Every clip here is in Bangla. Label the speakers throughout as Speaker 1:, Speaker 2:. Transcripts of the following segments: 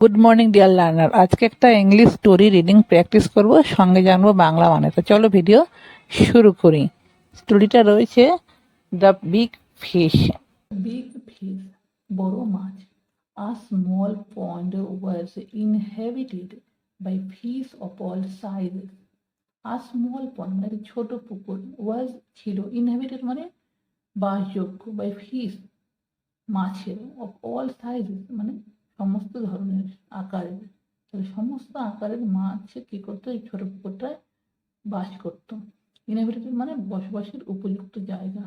Speaker 1: গুড মর্নিং ডিয়ার লার্নার আজকে একটা ইংলিশ স্টোরি রিডিং প্র্যাকটিস করব, সঙ্গে জানব বাংলা মানে। তো চলো ভিডিও শুরু করি। স্টোরিটা রয়েছে the big fish big fish বড় মাছ। A small pond was inhabited by fish of all sizes a small pond মানে ছোট পুকুর ওয়াজ ছিল। ইনহেবিটেড মানে বাসযোগ্য বাই ফিশ মাছের অফ অল সাইজেস মানে সমস্ত ধরনের আকারের তাহলে সমস্ত আকারের মাছ সে কি করতো? এই ছোট পুকুরটায় বাস করতো। ইনহেবিটেড মানে বসবাসের উপযুক্ত জায়গা।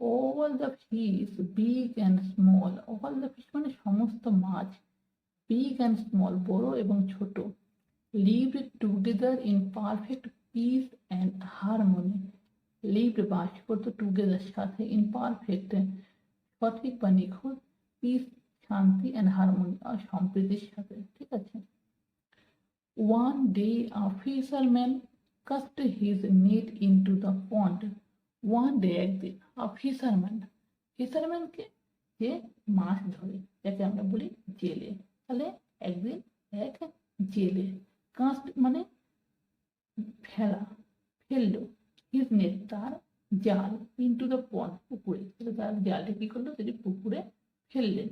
Speaker 1: All the fish big and small all the fish মানে সমস্ত মাছ বিগ অ্যান্ড স্মল বড় এবং ছোট। Lived together in perfect peace and harmony lived বাস করতো টুগেদার সাথে ইন পারফেক্ট সঠিক বা নিখুঁত পিস শান্তি অ্যান্ড হারমোনি আর সম্প্রীতির সাথে, ঠিক আছে? One day a fisherman cast his net into the pond one day একদিন আ ফিশারম্যান ফিশারম্যানকে যে মাছ ধরে, যাকে আমরা বলি জেলে। তাহলে একদিন এক জেলে কাস্ট মানে ফেলা, ফেলল হিজ নেট তার জাল ইনটু দ্য পন্ড পুকুরে। তাহলে তার জালটা কি করল? সেটি পুকুরে ফেললেন।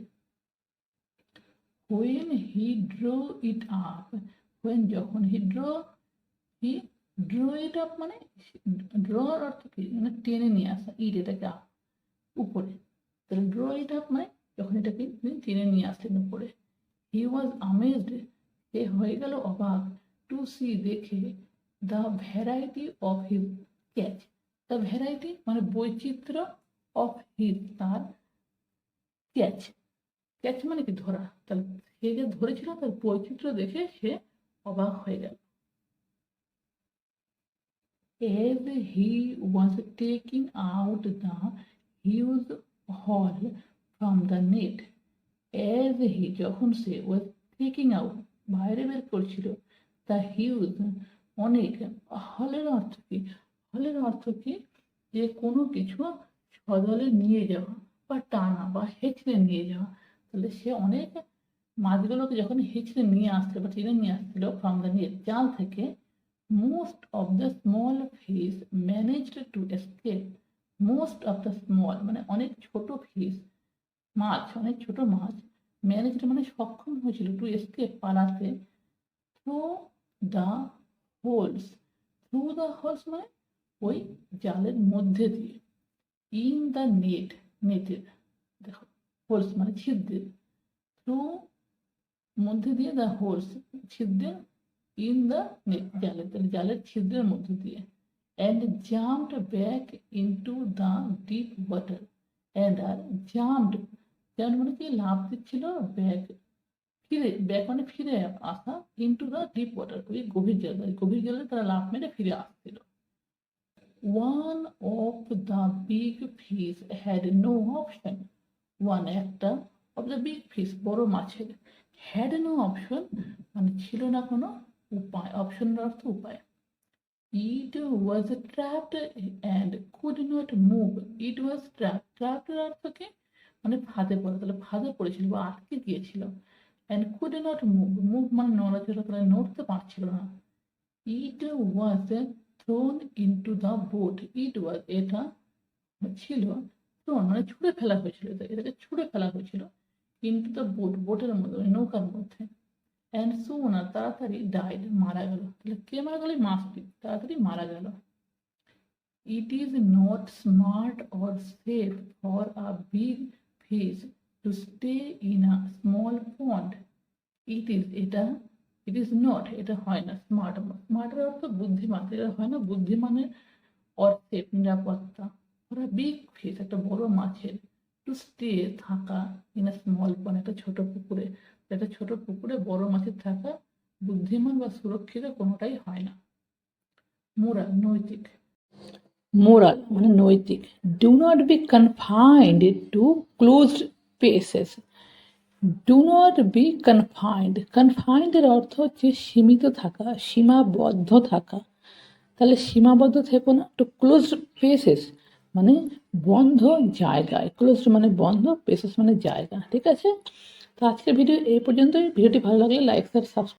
Speaker 1: When he drew it up. When যখন he drew he drew it up মানে draw অর্থ কি? মানে টেনে নিয়ে আসা, ইট এটাকে উপরে। তাহলে draw it up মানে যখন এটাকে তিনি টেনে নিয়ে আসলেন উপরে। He was amazed সে হয়ে গেল অবাক টু সি দেখে the variety of his catch the variety মানে বৈচিত্র্য অফ হিজ তার ক্যাচ ক্যাচ মানে কি ধরা? তাহলে সে যে ধরেছিল তার বৈচিত্র্য দেখে সে অবাক হয়ে গেল। As he was taking out the huge haul from the net, as he যখন সে was taking out বাইরে বের করছিল the huge অনেক হলের অর্থ কি? হলের অর্থ কি? যে কোনো কিছু সদলে নিয়ে যাওয়া বা টানা বা হেঁচড়ে নিয়ে যাওয়া। তাহলে সে অনেক মাছগুলোকে যখন হিচড়ে নিয়ে আসছিল বা টেনে নিয়ে আসছিল ফ্রম দ্য নেট জাল থেকে most of the small fish managed to escape most of the small মানে অনেক ছোট ফিশ মাছ, অনেক ছোট মাছ ম্যানেজড মানে সক্ষম হয়েছিল টু এসকেপ পালাতে through the holes through the holes মানে ওই জালের মধ্যে দিয়ে ইন দ্য নেট নেটের হোলস মানে ছিদ্রের। থ্রু মধ্যে দিয়ে দ্য হোলস ছিদ্রের ইন দ্য নেট জালের, তাহলে জালের ছিদ্রের মধ্যে দিয়ে। And jumped back into the deep water and R jumped jump মানে কি? লাভ দিচ্ছিল ব্যাক ফিরে ব্যাক মানে ফিরে আসা ইনটু দ্য ডিপ ওয়াটার ওই গভীর জলে গভীর জলে তারা লাভ মেরে ফিরে আসছিল। One of the big fish had no option one একটা অফ দ্য বিগ ফিশ বড় মাছের। হ্যাড নো অপশন মানে ছিল না কোনো উপায়। অপশনের অর্থ উপায়। It was trapped and could not move it was trap ট্র্যাপের অর্থ কি? মানে ফাঁদে পড়ে। তাহলে ফাঁদে পড়েছিল বা আটকে গিয়েছিল। And could not move move মানে নড়াচড়া, তাহলে নড়তে পারছিল না। It was thrown into the boat it was এটা ছিল থ্রোন মানে ছুঁড়ে ফেলা হয়েছিল এটা- এটাকে ছুঁড়ে ফেলা হয়েছিল। কিন্তু দ্য বোট, বোটের মধ্যে মানে নৌকার মধ্যে। অ্যান্ড সুন আর তাড়াতাড়ি ডাইড মারা গেল। তাহলে কে মারা গেল? মাছটি। তাড়াতাড়ি মারা গেল। It is not smart or safe for a big fish to stay in a small pond it is এটা ইট ইজ নট এটা হয় না। স্মার্ট স্মার্টের অর্থ বুদ্ধিমান। এটা হয় না বুদ্ধিমানের অর্থে নিরাপত্তা। ওরা বিগ ফিশ একটা বড় মাছের টু স্টে থাকা ইন স্মল পন একটা ছোট পুকুরে। একটা ছোট পুকুরে বড় মাছের থাকা বুদ্ধিমান বা সুরক্ষিত কোনোটাই হয় না। মোরাল নৈতিক। মোরাল মানে নৈতিক। Do not be confined to closed places do not be confined কনফাইন্ডের অর্থ হচ্ছে সীমিত থাকা, সীমাবদ্ধ থাকা। তাহলে সীমাবদ্ধ থেকো না টু ক্লোজ প্লেসেস মানে বন্ধ জায়গায় ক্লোজ মানে বন্ধ পেসেস মানে জায়গা, ঠিক আছে? তো আজকের ভিডিও এই পর্যন্তই। ভিডিওটি ভালো লাগলে লাইক সাবস্ক্রাইব